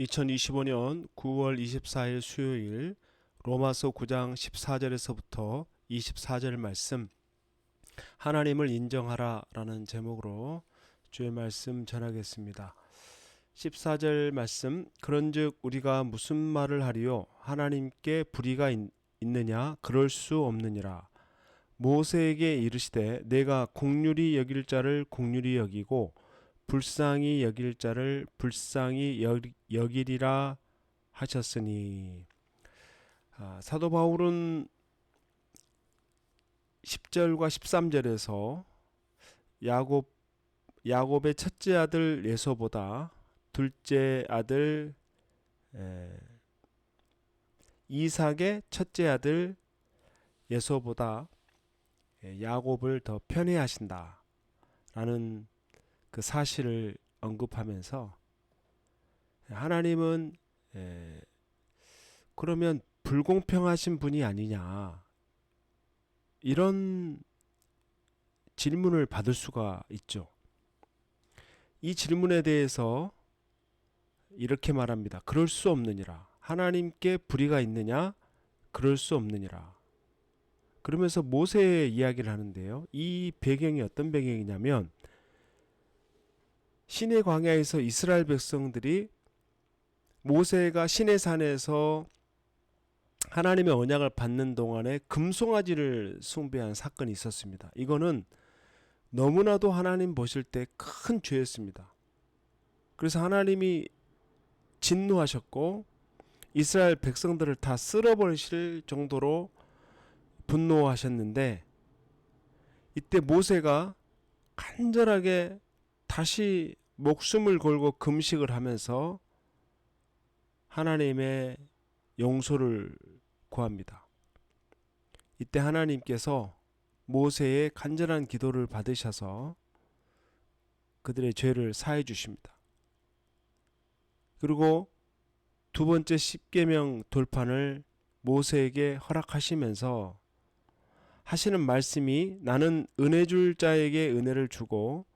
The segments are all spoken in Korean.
2025년 9월 24일 수요일 로마서 9장 14절에서부터 24절 말씀 하나님을 인정하라 라는 제목으로 주의 말씀 전하겠습니다. 14절 말씀 그런즉 우리가 무슨 말을 하리요? 하나님께 불의가 있, 있느냐? 그럴 수 없느니라. 모세에게 이르시되 내가 공률이 여길 자를 공률이 여기고 불쌍히 여길 자를 불쌍히 여, 여기리라 하셨으니. 아, 사도 바울은 10절과 13절에서 야곱 야곱의 첫째 아들 예소보다 둘째 아들 에, 이삭의 첫째 아들 예소보다 에, 야곱을 더 편애하신다라는 그 사실을 언급하면서 하나님은 에, 그러면 불공평하신 분이 아니냐 이런 질문을 받을 수가 있죠. 이 질문에 대해서 이렇게 말합니다. 그럴 수 없느니라. 하나님께 불의가 있느냐? 그럴 수 없느니라. 그러면서 모세의 이야기를 하는데요. 이 배경이 어떤 배경이냐면 신의 광야에서 이스라엘 백성들이 모세가 신의 산에서 하나님의 언약을 받는 동안에 금송아지를 숭배한 사건이 있었습니다. 이거는 너무나도 하나님 보실 때 큰 죄였습니다. 그래서 하나님이 진노하셨고 이스라엘 백성들을 다 쓸어버리실 정도로 분노하셨는데 이때 모세가 간절하게 다시 목숨을 걸고 금식을 하면서 하나님의 용서를 구합니다. 이때 하나님께서 모세의 간절한 기도를 받으셔서 그들의 죄를 사해 주십니다. 그리고 두 번째 십계명 돌판을 모세에게 허락하시면서 하시는 말씀이 나는 은혜 줄 자에게 은혜를 주고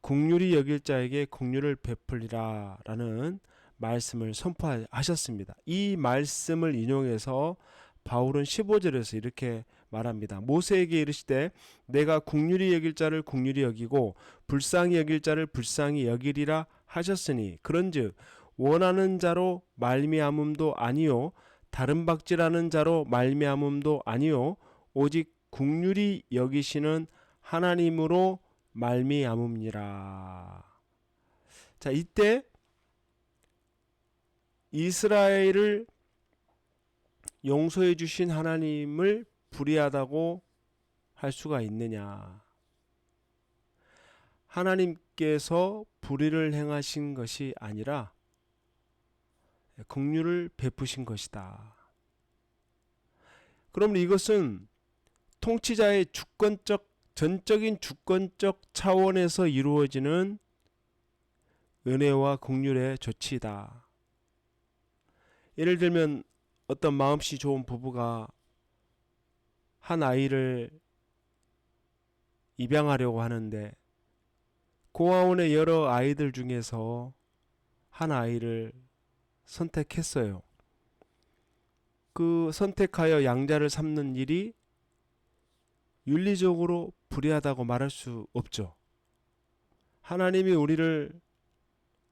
국률이 여길 자에게 국률을 베풀리라 라는 말씀을 선포하셨습니다. 이 말씀을 인용해서 바울은 15절에서 이렇게 말합니다. 모세에게 이르시되 내가 국률이 여길 자를 국률이 여기고 불쌍히 여길 자를 불쌍히 여기리라 하셨으니 그런즉 원하는 자로 말미암음도 아니요 다른 박질하는 자로 말미암음도 아니요 오직 국률이 여기시는 하나님으로 말미암음니라. 자, 이때 이스라엘을 용서해 주신 하나님을 불의하다고 할 수가 있느냐? 하나님께서 불의를 행하신 것이 아니라 긍휼을 베푸신 것이다. 그러면 이것은 통치자의 주권적 전적인 주권적 차원에서 이루어지는 은혜와 긍휼의 조치다. 예를 들면 어떤 마음씨 좋은 부부가 한 아이를 입양하려고 하는데 고아원의 여러 아이들 중에서 한 아이를 선택했어요. 그 선택하여 양자를 삼는 일이 윤리적으로 불의하다고 말할 수 없죠. 하나님이 우리를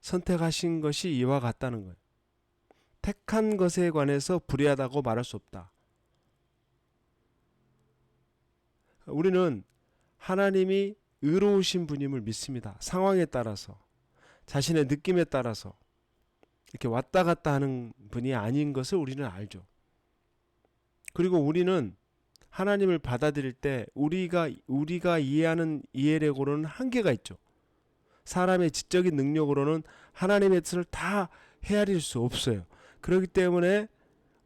선택하신 것이 이와 같다는 거예요. 택한 것에 관해서 불의하다고 말할 수 없다. 우리는 하나님이 의로우신 분임을 믿습니다. 상황에 따라서, 자신의 느낌에 따라서 이렇게 왔다 갔다 하는 분이 아닌 것을 우리는 알죠. 그리고 우리는 하나님을 받아들일 때 우리가 우리가 이해하는 이해력으로는 한계가 있죠. 사람의 지적인 능력으로는 하나님의 뜻을 다 헤아릴 수 없어요. 그렇기 때문에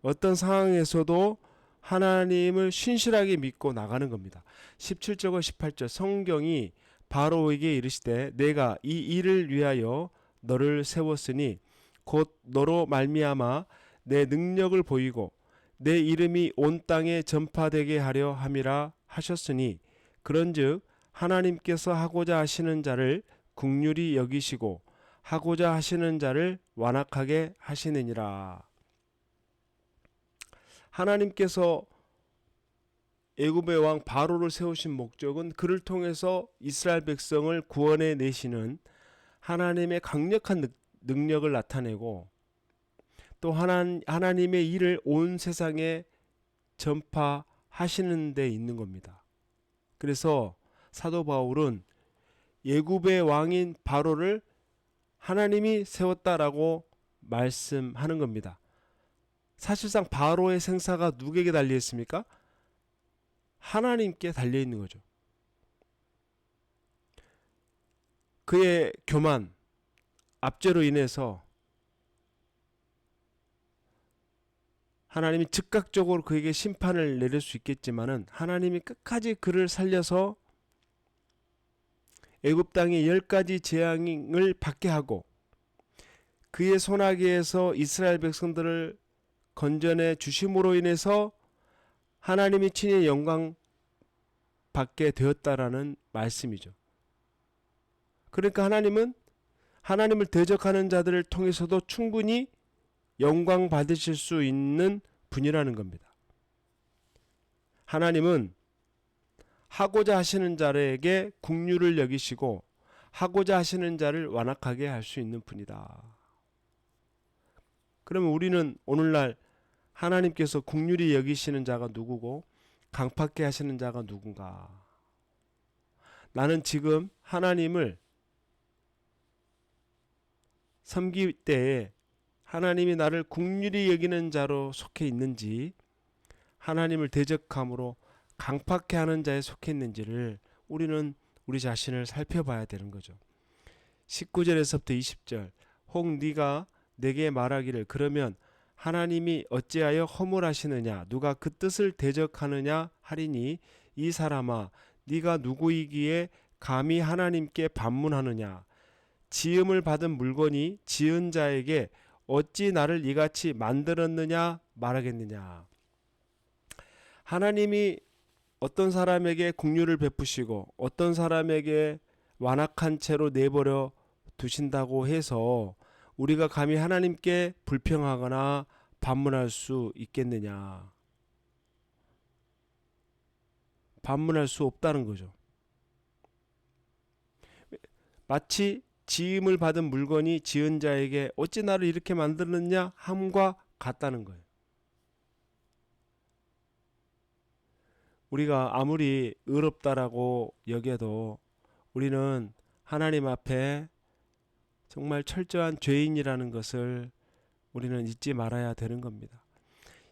어떤 상황에서도 하나님을 신실하게 믿고 나가는 겁니다. 17절과 18절 성경이 바로에게 이르시되 내가 이 일을 위하여 너를 세웠으니 곧 너로 말미암아 내 능력을 보이고 내 이름이 온 땅에 전파되게 하려 함이라 하셨으니 그런즉 하나님께서 하고자 하시는 자를 국률이 여기시고 하고자 하시는 자를 완악하게 하시느니라. 하나님께서 애굽의 왕 바로를 세우신 목적은 그를 통해서 이스라엘 백성을 구원해 내시는 하나님의 강력한 능- 능력을 나타내고 또 하나, 하나님의 일을 온 세상에 전파하시는 데 있는 겁니다. 그래서 사도 바울은 예굽의 왕인 바로를 하나님이 세웠다라고 말씀하는 겁니다. 사실상 바로의 생사가 누구에게 달려 있습니까? 하나님께 달려 있는 거죠. 그의 교만, 압제로 인해서 하나님이 즉각적으로 그에게 심판을 내릴 수 있겠지만은 하나님이 끝까지 그를 살려서 애굽 땅의 열 가지 재앙을 받게 하고 그의 손아귀에서 이스라엘 백성들을 건져내 주심으로 인해서 하나님이 친히 영광 받게 되었다라는 말씀이죠. 그러니까 하나님은 하나님을 대적하는 자들을 통해서도 충분히 영광 받으실 수 있는 분이라는 겁니다. 하나님은 하고자 하시는 자에게 국류를 여기시고 하고자 하시는 자를 완악하게 할 수 있는 분이다. 그러면 우리는 오늘날 하나님께서 국률이 여기시는 자가 누구고 강팍해 하시는 자가 누군가? 나는 지금 하나님을 섬길 때에 하나님이 나를 국률이 여기는 자로 속해 있는지 하나님을 대적함으로 강팍해 하는 자에 속해 있는지를 우리는 우리 자신을 살펴봐야 되는 거죠. 19절에서부터 20절 혹 네가 내게 말하기를 그러면 하나님이 어찌하여 허물하시느냐 누가 그 뜻을 대적하느냐 하리니 이 사람아 네가 누구이기에 감히 하나님께 반문하느냐 지음을 받은 물건이 지은 자에게 어찌 나를 이같이 만들었느냐 말하겠느냐 하나님이 어떤 사람에게 국류를 베푸시고 어떤 사람에게 완악한 채로 내버려 두신다고 해서 우리가 감히 하나님께 불평하거나 반문할 수 있겠느냐? 반문할 수 없다는 거죠. 마치 지음을 받은 물건이 지은 자에게 어찌 나를 이렇게 만들었냐 함과 같다는 거예요. 우리가 아무리 의롭다라고 여겨도 우리는 하나님 앞에 정말 철저한 죄인이라는 것을 우리는 잊지 말아야 되는 겁니다.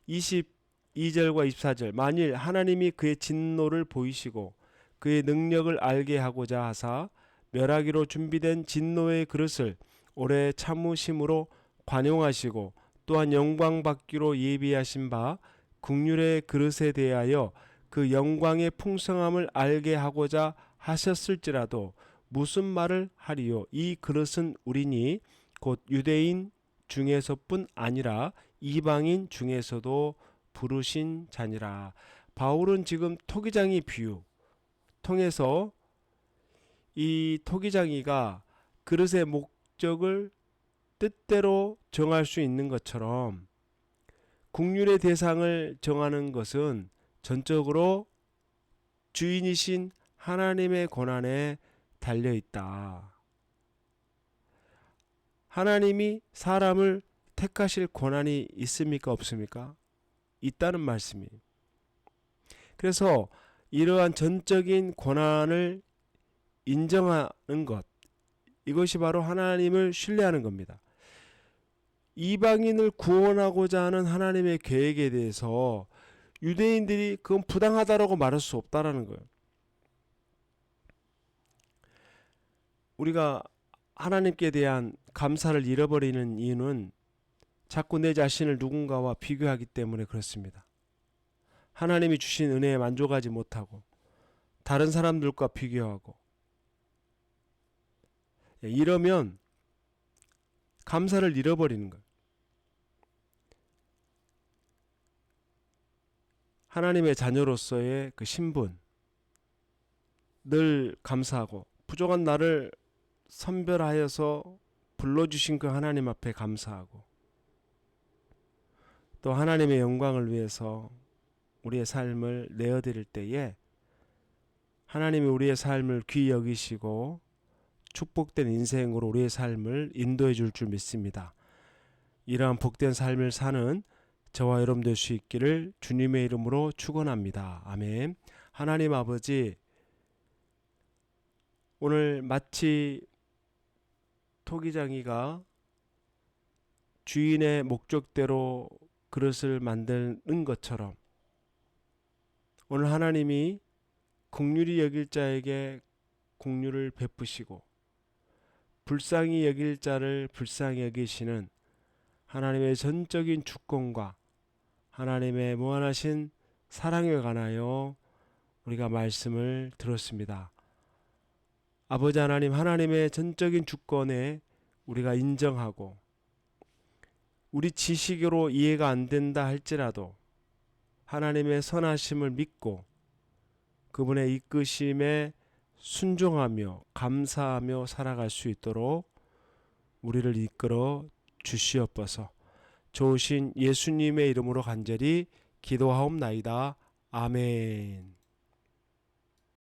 22절과 24절 만일 하나님이 그의 진노를 보이시고 그의 능력을 알게 하고자 하사 멸하기로 준비된 진노의 그릇을 오래 참으심으로 관용하시고 또한 영광 받기로 예비하신 바 국률의 그릇에 대하여 그 영광의 풍성함을 알게 하고자 하셨을지라도 무슨 말을 하리요? 이 그릇은 우리니 곧 유대인 중에서뿐 아니라 이방인 중에서도 부르신 자니라. 바울은 지금 토기장이 비유 통해서 이 토기장이가 그릇의 목적을 뜻대로 정할 수 있는 것처럼 국률의 대상을 정하는 것은 전적으로 주인이신 하나님의 권한에 달려 있다. 하나님이 사람을 택하실 권한이 있습니까? 없습니까? 있다는 말씀이. 그래서 이러한 전적인 권한을 인정하는 것, 이것이 바로 하나님을 신뢰하는 겁니다. 이방인을 구원하고자 하는 하나님의 계획에 대해서 유대인들이 그건 부당하다라고 말할 수 없다라는 거예요. 우리가 하나님께 대한 감사를 잃어버리는 이유는 자꾸 내 자신을 누군가와 비교하기 때문에 그렇습니다. 하나님이 주신 은혜에 만족하지 못하고 다른 사람들과 비교하고 예, 이러면 감사를 잃어버리는 거예요. 하나님의 자녀로서의 그 신분 늘 감사하고 부족한 나를 선별하여서 불러주신 그 하나님 앞에 감사하고 또 하나님의 영광을 위해서 우리의 삶을 내어드릴 때에 하나님이 우리의 삶을 귀히 여기시고 축복된 인생으로 우리의 삶을 인도해 줄 줄 믿습니다. 이러한 복된 삶을 사는 저와 여러분 될 수 있기를 주님의 이름으로 축원합니다. 아멘. 하나님 아버지 오늘 마치 토기장이가 주인의 목적대로 그릇을 만드는 것처럼 오늘 하나님이 국률이 여길 자에게 국률을 베푸시고 불쌍히 여길 자를 불쌍히 여기시는 하나님의 전적인 주권과 하나님의 무한하신 사랑에 관하여 우리가 말씀을 들었습니다. 아버지 하나님 하나님의 전적인 주권에 우리가 인정하고 우리 지식으로 이해가 안 된다 할지라도 하나님의 선하심을 믿고 그분의 이끄심에 순종하며 감사하며 살아갈 수 있도록 우리를 이끌어 주시옵소서. 좋으신 예수님의 이름으로 간절히 기도하옵나이다. 아멘.